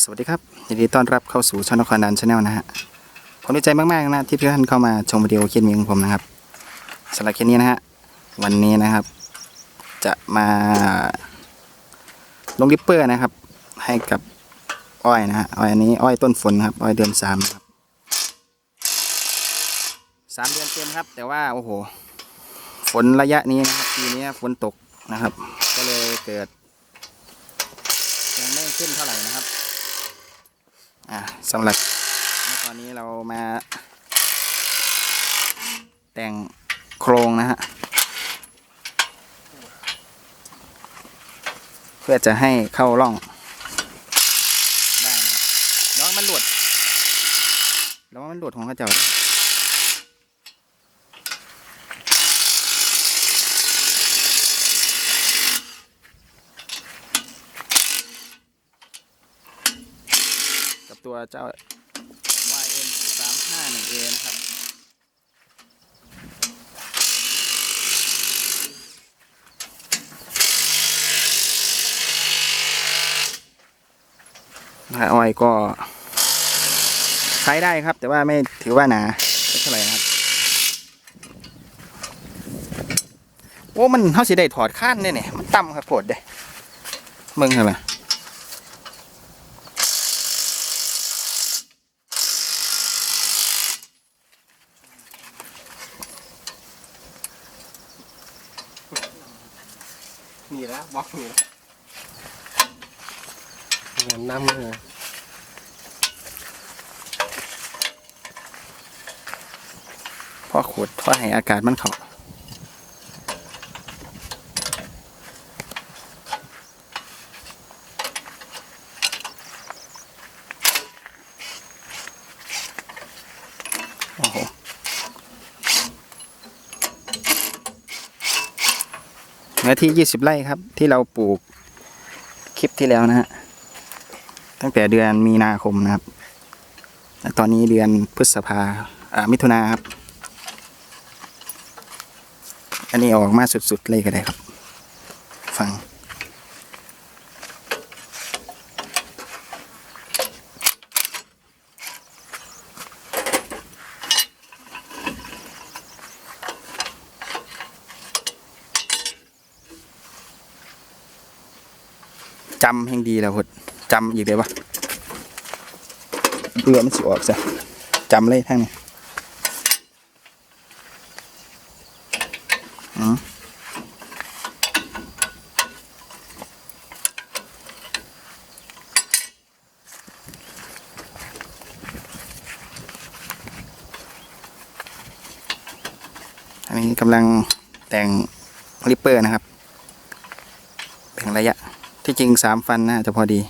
สวัสดีครับยินดีต้อนรับเข้าสู่ช่องนครดันชาแนลนะฮะผมดีใจมากๆนะที่ทุกท่านเข้ามาชมวิดีโอคลิปนี้ของผมนะครับสำหรับคลิปนี้นะฮะวันนี้นะครับ จะมาลงริปเปอร์นะครับ ให้กับอ้อยนะฮะอ้อยอันนี้อ้อยต้นฝนครับอ้อยเดือนสามครับสามเดือนเต็มครับ แต่ว่าโอ้โหฝนระยะนี้นะครับปีนี้ฝนตกนะครับ ก็เลยเกิดยังไม่ขึ้นเท่าไหร่นะครับ อ่าสำหรับตอนนี้เรามาแต่งโครงนะฮะ เพื่อจะให้เข้าร่อง ได้น้องมันหลุดแล้วมันหลุดของข้าเจ้าด้วยกับ ตัวเจ้า YM 3 5 1 A นะครับนะอ้อยก็ใช้ได้ครับ แต่ว่าไม่ถือว่าหนาสักเท่าไหร่นะครับ โอ้ มันเขาสิได้ถอดข้านเนี่ยเนี่ยมันต่ำครับโผดเด้มึงเหรอนี่ บล็อกนี่แล้วน้ำเลยพ่อขูดพ่อให้อากาศมันเขา นื้อที่20ไร่ครับ ที่เราปลูกคลิปที่แล้วนะฮะตั้งแต่เดือนมีนาคมนะครับและตอนนี้เดือนพฤษภาอ่ามิถุนาครับ อันนี้ออกมาสุดๆเลยก็ได้ครับ ฟังำแห่งดีแล้วพดจำอีกเลยวะเรือมันสิออกซะจำเลยทั้งนี้อันนี้กำลังแต่งริปเปอร์นะครับ ที่จริงสามฟันนะจะพอดี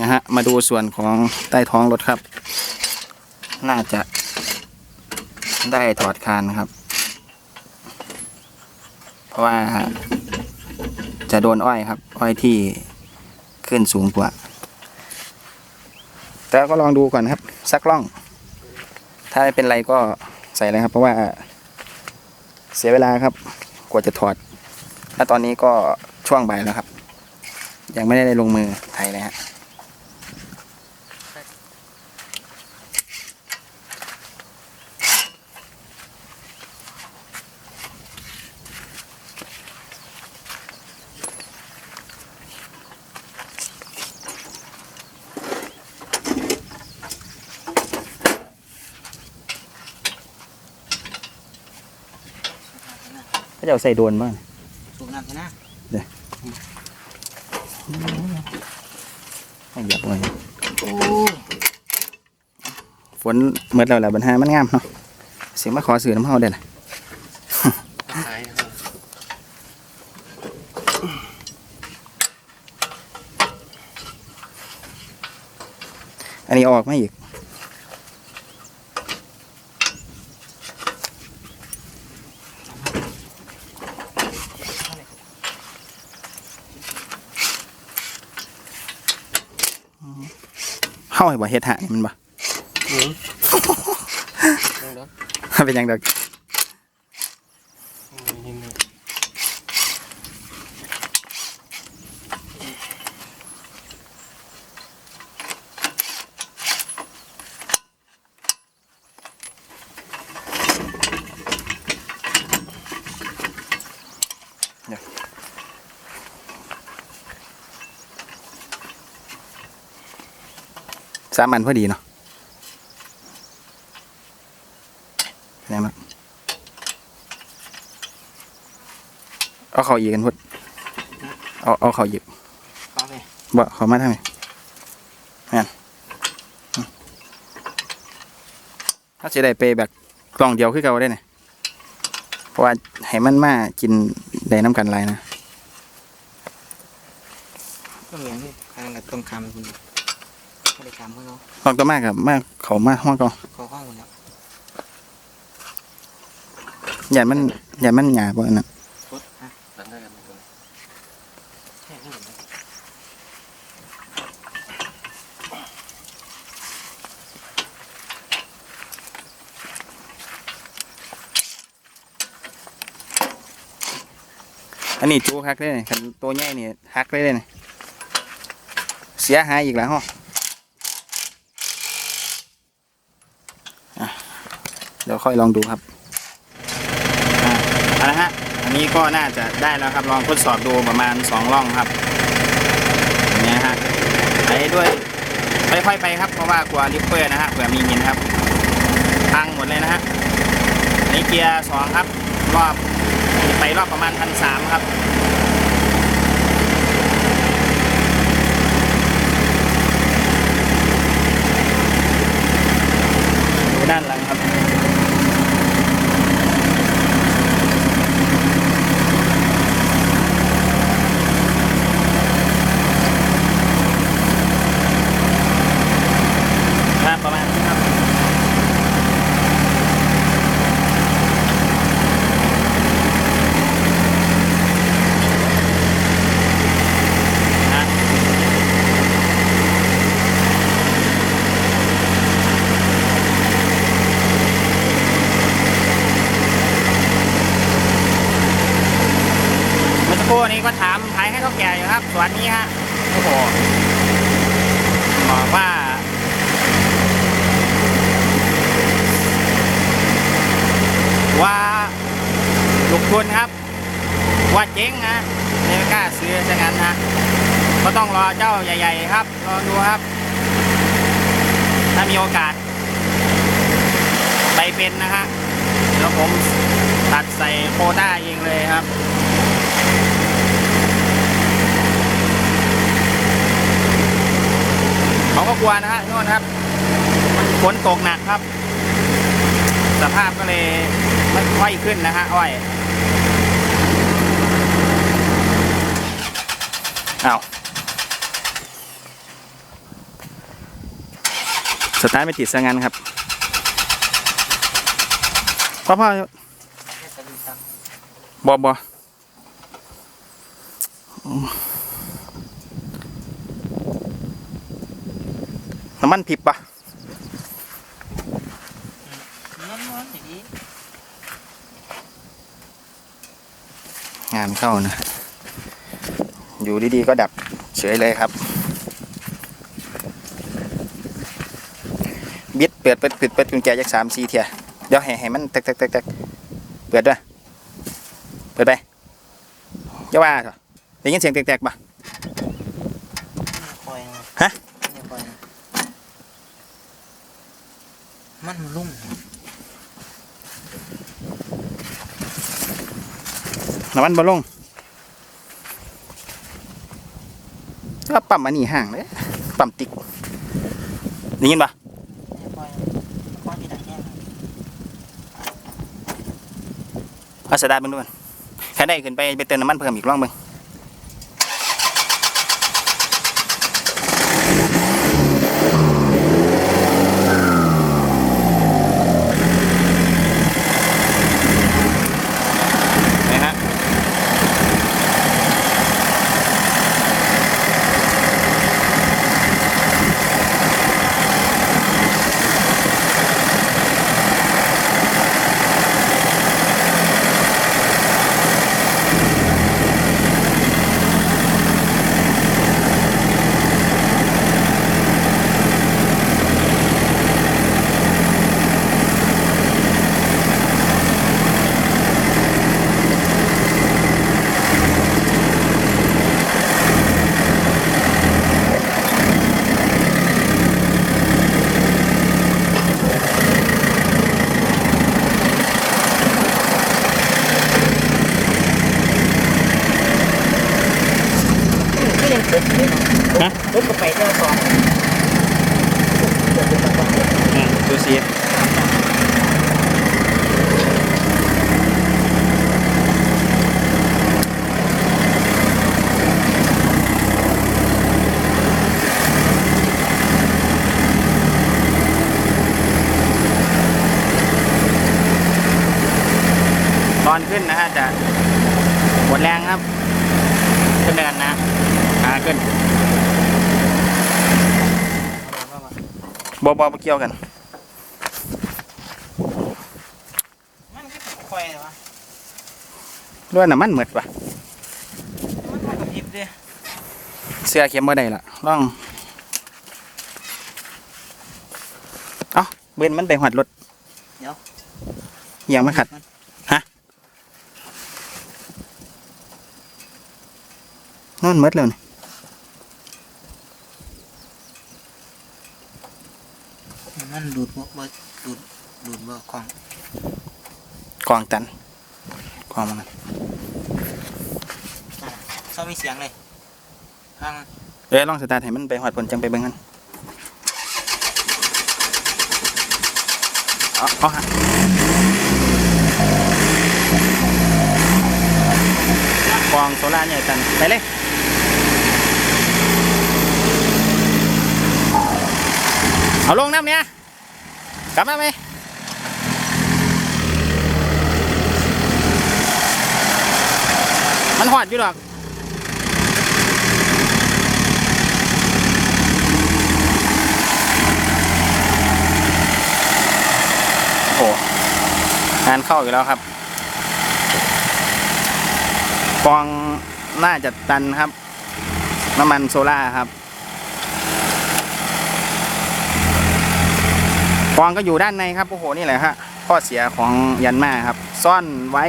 นะฮะ มาดูส่วนของใต้ท้องรถครับ น่าจะได้ถอดคานครับ เพราะว่าจะโดนอ้อยครับ อ้อยที่ขึ้นสูงกว่า แต่ก็ลองดูก่อนครับ สักล่อง ถ้าไม่เป็นไรก็ ใส่เลยครับ เพราะว่าเสียเวลาครับ กว่าจะถอด และตอนนี้ก็ช่วงบ่ายแล้วครับ ยังไม่ได้ลงมือไทยเลยฮะ เขาจะเอาใส่โดนบ้างสูบน้ำใช่ไหมไม่อยากเลยโอ้ฝนเมื่อแล้วแหละบันหามันงามเนาะเสียงมาขอสื่อน้ำเฮาได้ล่ะขายนะครับอันนี้ออกไม่อีก เข้าให้บ่เฮ็ดหะนี่มันบ่หืมเดี๋ยวเป็นหยังดอก ๆ สามอันพอดีเนาะยังไงเอาเขาอีกกันพุดเอาเอาเขาอีกก็ไปบ่เขามาทำไมนั่นอืมถ้าจะได้ไปแบบกล่องเดียวคือเก่าได้เนี่ยเพราะว่าให้มันมากินได้น้ำกันหลายนะก็เหมือนที่ทางกับตรงคำคุณ ไม่ได้คำเพื่อนเขาลองตัวมากกับมากเขามาห้องก็เขาห้องคุณแล้วอย่ามันอย่ามันหยาบ่อันนั้นพุทธฮะตัดได้กันตรงใช่ไม่เห็นเลยอันนี้จูฮักเลยนี่คันตัวใหญ่นี่ฮักเลยเลยนี่เสียหายอีกแล้วฮะอะ เดี๋ยวค่อยลองดูครับอะเอาละฮะอันนี้ก็น่าจะได้แล้วครับลองทดสอบดูประมาณสองร่องครับอย่างเงี้ยฮะไปด้วยค่อยๆไปครับเพราะว่ากลัวลิปเปอร์นะฮะเผื่อมีหินครับพังหมดเลยนะฮะนี่เกียร์สองครับรอบไปรอบประมาณพันสามครับ ดูด้านหลังครับ ครับประมาณนี้ครับ นะเมื่อสักครู่นี้ก็ถามขายให้เขาแก่อยู่ครับสวนนี้ฮะ โอ้โห บอกว่า ว่าลูกทุนครับ ว่าเจ๊งนะไม่กล้าซื้อซะงั้นนะก็ต้องรอเจ้าใหญ่ ๆ ครับรอดูครับ ถ้ามีโอกาส ไปเป็นนะฮะเดี๋ยวผมตัดใส่โคต้าเองเลยครับเขาก็กลัวนะฮะโน่นครับฝนตกหนักครับ สภาพก็เลยไม่ค่อยขึ้นนะฮะอ้อย เอาสตาร์ทไม่ติดซะงั้นครับพ่อพ่อบ่บอบอน้ำมันผิบปะม้วนม้วนอย่างนี้งานเข้านะ อยู่ดีๆก็ดับเฉยเลยครับ บิดเปิดเปิดปิดเปิดกุญแจจากสามสี่เทียเดี๋ยวให้ให้มันแตกแตกแตกแตกเปิดด้วย เปิดไปจะว่าเถอะได้ยินเสียงแตกๆปะคอยฮะเนี่ยคอยมันมันลุ่มน้ำมันบอลง ว่าปั๊มอันนี้ห่างเลยปั๊มติ๊กนี่ยินปะเนี่ยคอยคอยที่ดังแห้งเอาสดาเบิ่งด้วยแค่ได้ขึ้นไปไปเติมน้ำมันเพิ่มอีกรอบเบิ่ง อืมดูสิตอนขึ้นนะฮะจะหมดแรงครับ ขึ้นเดินนะขาขึ้นบอบอเกี่ยวกัน มันก็ ค่อยเลยวะด้วยน้ำมันเหมือดปะมันค่อยกับพริบดิเสื้อเข็มบ่ได้ละลองเอ้าเบนมันไปหอดรถเดี๋ยวเอียังไม่ขัดนั่นหมดแล้วนี่มันดูดบ่บ่ดูดดูดบ่ของ กองตันกองมันนั่นอะชอบมีเสียงเลยฟังเอ้ยลองสตาร์ทให้มันไปหอดผลจังไปเบิ่งกันเอาเอาฮะกองโซล่าร์ใหญ่ตันไปเลยเอาลงน้ำเนี่ยกลับมาไหม มันหอดอยู่ดอกโอ้งานเข้าอยู่แล้วครับกองน่าจะตันครับ น้ำมันโซล่าครับกองก็อยู่ด้านในครับโอ้โหนี่แหละฮะข้อเสียของยันมาครับ ซ่อนไว้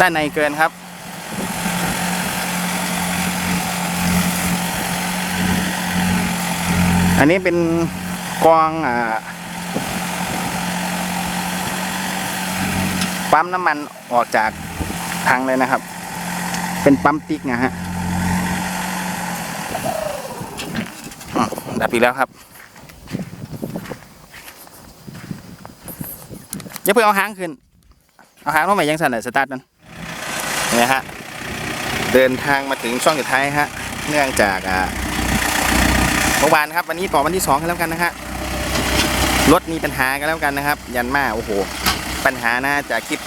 ด้านในเกินครับ อันนี้เป็นกองอ่าปั๊มน้ำมันออกจากถังเลยนะครับ เป็นปั๊มติ๊กนะฮะดับอีกแล้วครับอย่าเพิ่งเอาหางขึ้น เอาหางลงไปยังสั่นเลยสตาร์ทมันนี่ฮะ เดินทางมาถึงช่วงสุดท้ายฮะ เนื่องจากอ่า มื่อวานครับวันนี้ต่อวันที่สองกันแล้วกันนะฮะรถมีปัญหากันแล้วกันนะครับ ยันมาโอ้โห ปัญหาน่าจะคลิป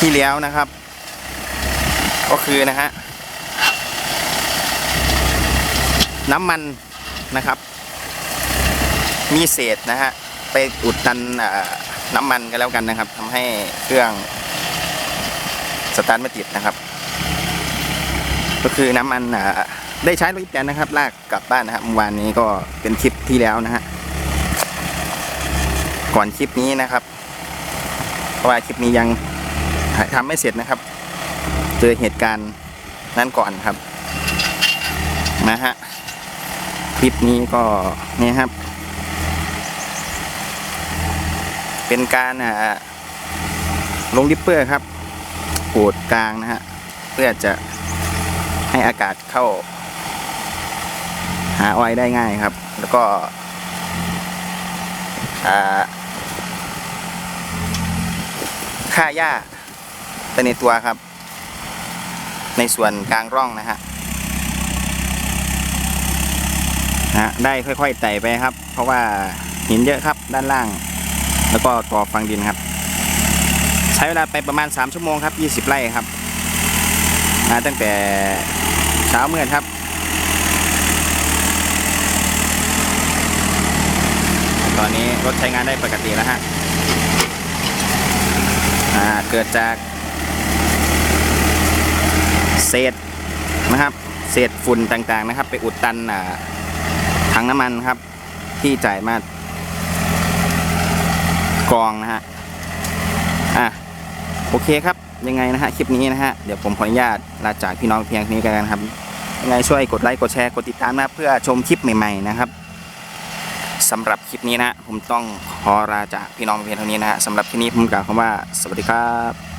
ที่แล้วนะครับ ก็คือนะฮะน้ำมันนะครับ มีเศษนะฮะไปอุดตันน้ำมันกันแล้วกันนะครับทำให้เครื่องสตาร์ทไม่ติดนะครับ ก็คือน้ำมันอ่า ได้ใช้รถอีแตนนะครับ ลากกลับบ้านนะครับเมื่อวานนี้ก็เป็นคลิปที่แล้วนะฮะก่อนคลิปนี้นะครับเพราะว่าคลิปนี้ยังถ่ายทำไม่เสร็จนะครับ เจอเหตุการณ์นั้นก่อนครับนะฮะคลิปนี้ก็เนี่ยครับ เป็นการอ่าลงดิปเปอร์ครับโกดกลางนะฮะเพื่อจะให้อากาศเข้าาออยได้ง่ายครับ แล้วก็ค่าหญ้าไปในตัวครับ ในส่วนกลางร่องนะฮะนะฮะได้ค่อยๆไต่ไปครับ เพราะว่าหินเยอะครับด้านล่าง แล้วก็ต่อฟังดินครับ ใช้เวลาไปประมาณ 3 ชั่วโมงครับ 20 ไร่ครับมาตั้งแต่เช้ามืดครับ อนนี้รถใช้งานได้ปกติแล้วฮะอ่าเกิดจาก เศษนะครับเศษฝุ่นต่างๆนะครับ ไปอุดตันอ่าถังน้ำมันครับ ที่จ่ายมากองนะฮะอะโอเคครับยังไงนะฮะคลิปนี้นะฮะเดี๋ยวผมขออนุญาตลาจากพี่น้องเพียงเท่านี้กันนะครับยังไงช่วยกดไลค์กดแชร์กดติดตามนะเพื่อชมคลิปใหม่ๆนะครับ สำหรับคลิปนี้นะผมต้องขอลาจากพี่น้องเพียงเท่านี้นะฮะสำหรับคลิปนี้ผมกล่าวคำว่าสวัสดีครับ